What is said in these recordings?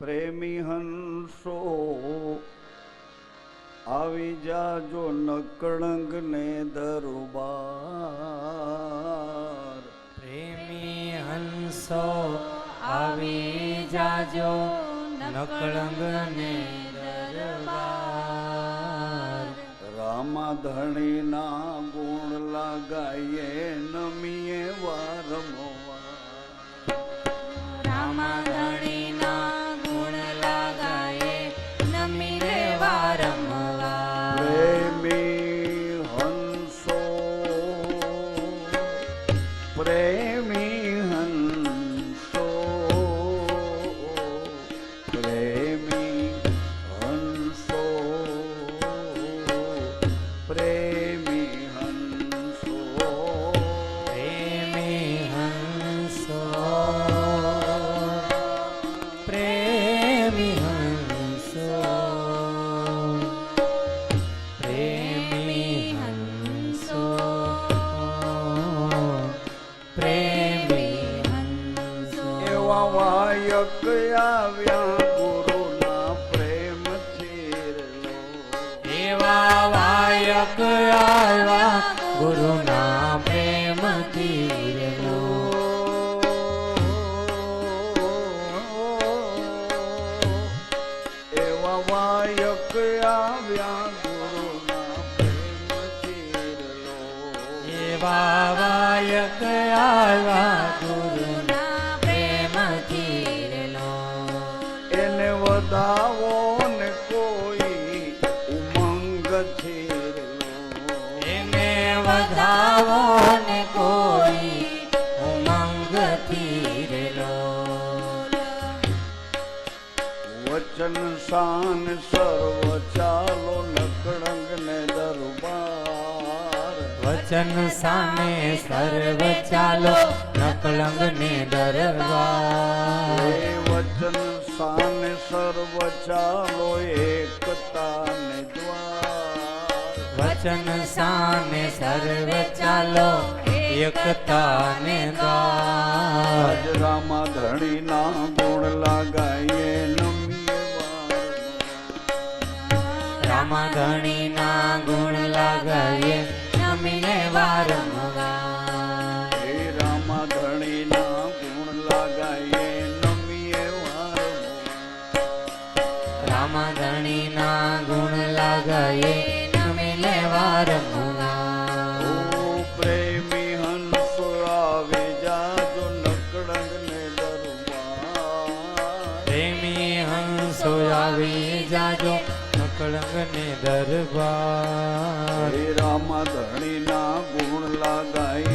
પ્રેમી હંસો આવી જાજો નકળંગ ને દરબાર. પ્રેમી હંસો આવી જાજો નકળંગ ને દરબાર. રામાધણીના ગુણ લગાઈએ નમીએ premi વાયક આવ્યા ગુરુના પ્રેમ ચીરલો એવા વાયક આવ્યા ગુરુના પ્રેમ તીરલો એવા વાયક આવ્યા ગુરુના પ્રેમ ચીરલો એવા વાયક આવ્યા વધાવો ને કોઈ ઉમંગ તીરલો વચન શાન સર્વ ચાલો નકળંગ ને દરબાર. વચન સામે સર્વ ચાલો નકળંગ ને દરબાર વચન શાન સર્વ ચાલો વચન સામે સર્વ ચાલો એકતા ને દ્વાર આજ રામા ધણીના ગુણ લાગાઈએ નમીએ વાર રામધણી ના ગુણ લાગાઈએ નમીને વારંવાર હે રામા ધણીના ગુણ લાગાઈએ નમીએ વાર રામધણી ના ગુણ લાગાઈએ વારંવાર ઓ પ્રેમી હંસ આવે જાજો નકડંગ ને દરબાર. પ્રેમી હંસો આવી જાજો નકળંગ ને દરબાર રામ ધણીના ગુણ લાગાઈએ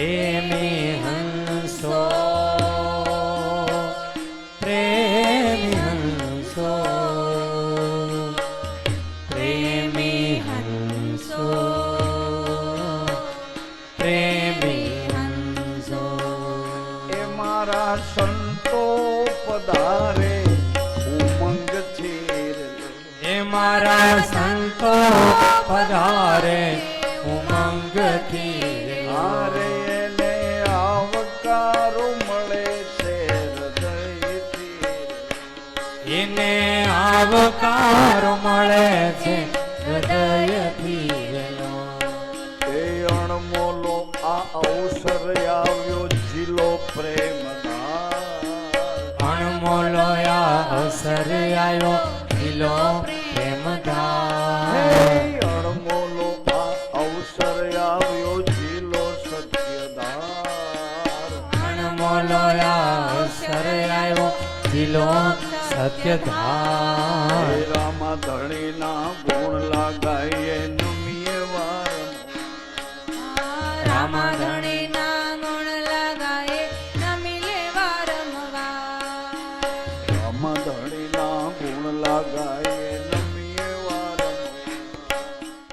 प्रेमे हंसो। प्रेमी हंसो। प्रेमी हंसो। प्रेमी हंसो। ए मारा संतो पधारे उमंग छेर। ए मारा संतो पधारे उमंग આવકાર મળે છે હૃદયથી ગયો એ અણમોલો આ અવસર આવ્યો જીલો પ્રેમ અણમોલો આ અવસર આવ્યો જીલો પ્રેમ અણમોલો આ અવસર આવ્યો જીલો સત્યદાર. અણમોલો આ અવસર આવ્યો દિલો સત્ય ધામ રામ ધણીના ગુણ લાગાય